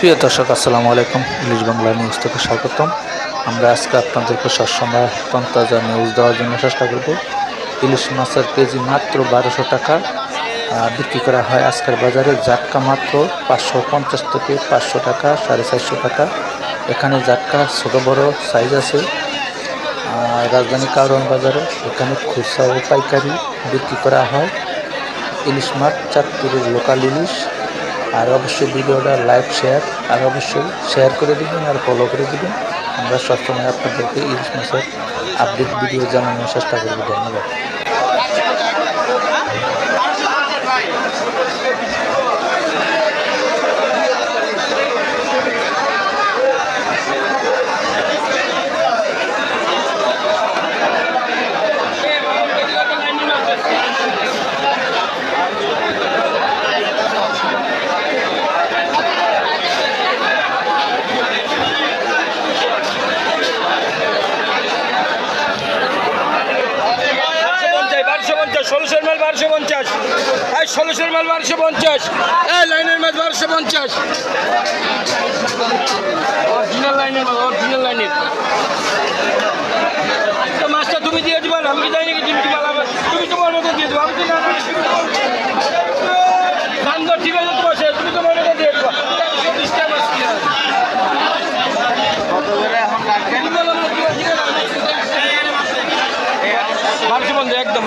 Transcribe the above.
প্রিয় দর্শক, আসসালামু আলাইকুম। ইংলিশ বাংলা নিউজ থেকে স্বাগতম। আমরা আজকে আপনাদেরকে সবসময় তন্তাজা নিউজ দেওয়ার জন্য চেষ্টা করব। ইলিশ মাছের কেজি মাত্র বারোশো টাকা বিক্রি করা হয় আজকের বাজারে। জাটকা মাত্র পাঁচশো পঞ্চাশ থেকে পাঁচশো টাকা, সাড়ে চারশো টাকা। এখানে জাটকা ছোট, বড় সাইজ আছে। রাজধানী কারণ বাজারে এখানে খুচরা ও পাইকারি বিক্রি করা হয়। ইলিশ মাছ চাঁদপুরের লোকাল ইলিশ। আর অবশ্যই ভিডিওটা লাইক শেয়ার আর অবশ্যই শেয়ার করে দিবেন আর ফলো করে দিবেন। আমরা সবসময় আপনাদেরকে ইলিশ মাছের আপডেট ভিডিও জানানোর চেষ্টা করব। ধন্যবাদ। বারোশো পঞ্চাশ ষোলোশোর মাল বারোশো পঞ্চাশ। এই ষোলোশোর মাল বারোশো পঞ্চাশ। এই লাইনের মাছ বারোশো পঞ্চাশ। অরিজিনাল লাইনের মাছ অরিজিনাল লাইনের। মাছটা তুমি দিয়ে দিবা আমি জানি কি তুমি তোমার মতো দিয়ে দেবো, আমি তো একদম